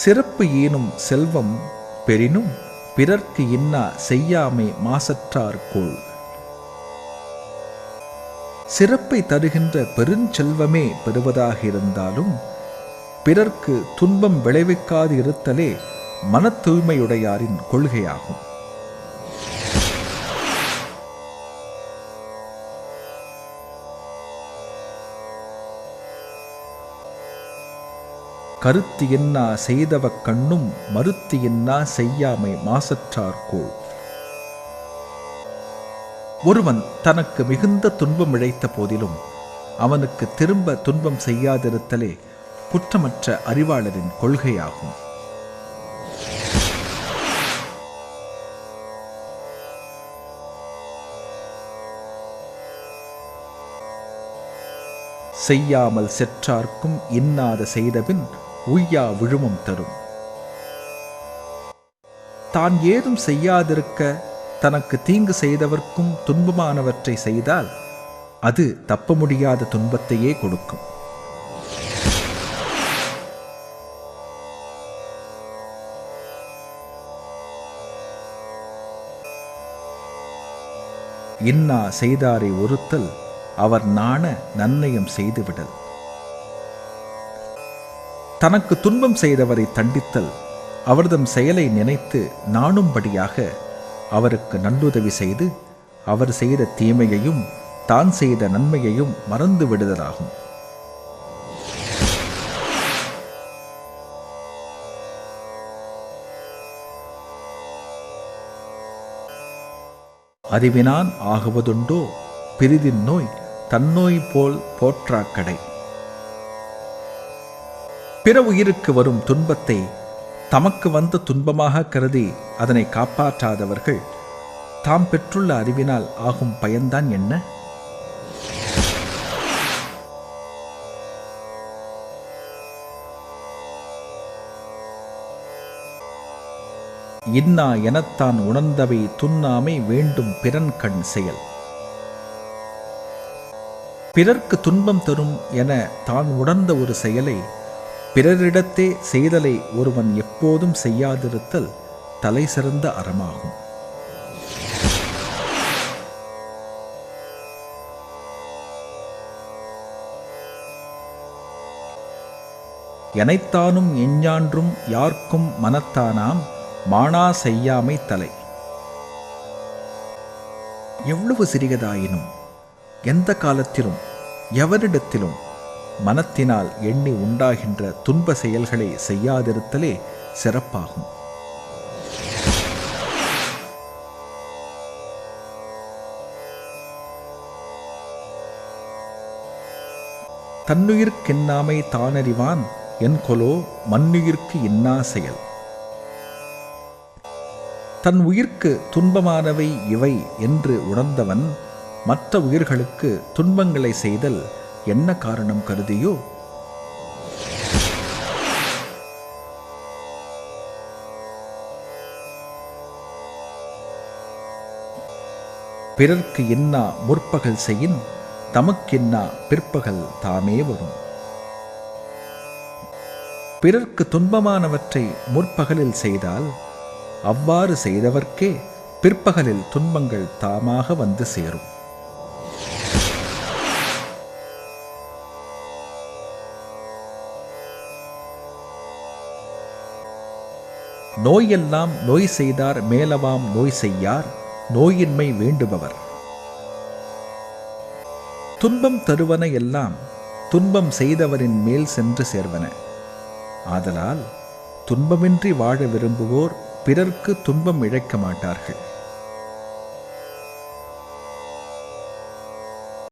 சிறப்பு ஏனும் செல்வம் பெரினும் பிறர்க்கு இன்னா செய்யாமை மாசற்றார்கோள் சிறப்பை தருகின்ற பெருஞ்செல்வமே பெறுவதாக இருந்தாலும் பிறர்க்கு துன்பம் விளைவிக்காது இருத்தலே மன தூய்மையுடையாரின் கொள்கையாகும். கருத்து என்னா செய்தவ கண்ணும் மறுத்து என்னா செய்யாமை மாசற்றார்கோள். ஒருவன் தனக்கு மிகுந்த துன்பம் இழைத்த போதிலும் அவனுக்கு திரும்ப துன்பம் செய்யாதிருத்தலே குற்றமற்ற அறிவாளரின் கொள்கையாகும். செய்யாமல் செற்றார்க்கும் இன்னாத செய்தபின் உய்யா விழுமம் தரும். தான் ஏதும் செய்யாதிருக்க தனக்கு தீங்கு செய்தவர்க்கும் துன்பமானவற்றை செய்தால் அது தப்ப முடியாத துன்பத்தையே கொடுக்கும். இன்னா செய்தாரை ஒருத்தல் அவர் நாண நன்னயம் செய்துவிடல். தனக்கு துன்பம் செய்தவரை தண்டித்தல். அவர்தம் செயலை நினைத்து நாணும்படியாக அவருக்கு நல்லுதவி செய்து அவர் செய்த தீமையையும் தான் செய்த நன்மையையும் மறந்து விடுதலாகும். அறிவினான் ஆகுவதுண்டோ பிரிதின் நோய் தன்னோய் போல் போற்றாக்கடை. பிற உயிருக்கு வரும் துன்பத்தை தமக்கு வந்த துன்பமாக கருதி அதனை காப்பாற்றாதவர்கள் தாம் பெற்றுள்ள அறிவினால் ஆகும் பயன்தான் என்ன? இன்னா எனத்தான் உணர்ந்தவை துண்ணாமை வேண்டும் பிறன் கண் செயல். பிறர்க்கு துன்பம் தரும் என தான் உணர்ந்த ஒரு செயலை பிறரிடத்தே செய்தலை ஒருவன் எப்போதும் செய்யாதிருத்தல் தலை சிறந்த அறமாகும். எனைத்தானும் எஞ்ஞான்றும் யார்க்கும் மனத்தானாம் மானா செய்யாமை தலை. எவ்வளவு சிறியதாயினும் எந்த காலத்திலும் எவரிடத்திலும் மனத்தினால் எண்ணி உண்டாகின்ற துன்ப செயல்களை செய்யாதிருத்தலே சிறப்பாகும். தன்னுயிர்க்கென்னாமை தானறிவான் என் கொலோ மண்ணுயிர்க்கு இன்னா செயல். தன் உயிர்க்கு துன்பமானவை இவை என்று உணர்ந்தவன் மற்ற உயிர்களுக்கு துன்பங்களை செய்தல் என்ன காரணம் கருதியோ? பிறர்க்கு இன்னா முற்பகல் செய்யின் தமக்கென்னா பிற்பகல் தாமே வரும். பிறர்க்கு துன்பமானவற்றை முற்பகலில் செய்தால் அவ்வாறு செய்தவர்க்கே பிற்பகலில் துன்பங்கள் தாமாக வந்து சேரும். நோயெல்லாம் நோய் செய்தார் மேலவாம் நோய் செய்யார் நோயின்மை வேண்டுபவர். துன்பம் தருவன எல்லாம் துன்பம் செய்தவரின் மேல் சென்று சேர்வன. ஆதலால் துன்பமின்றி வாழ விரும்புவோர் பிறர்க்கு துன்பம் இழைக்க மாட்டார்கள்.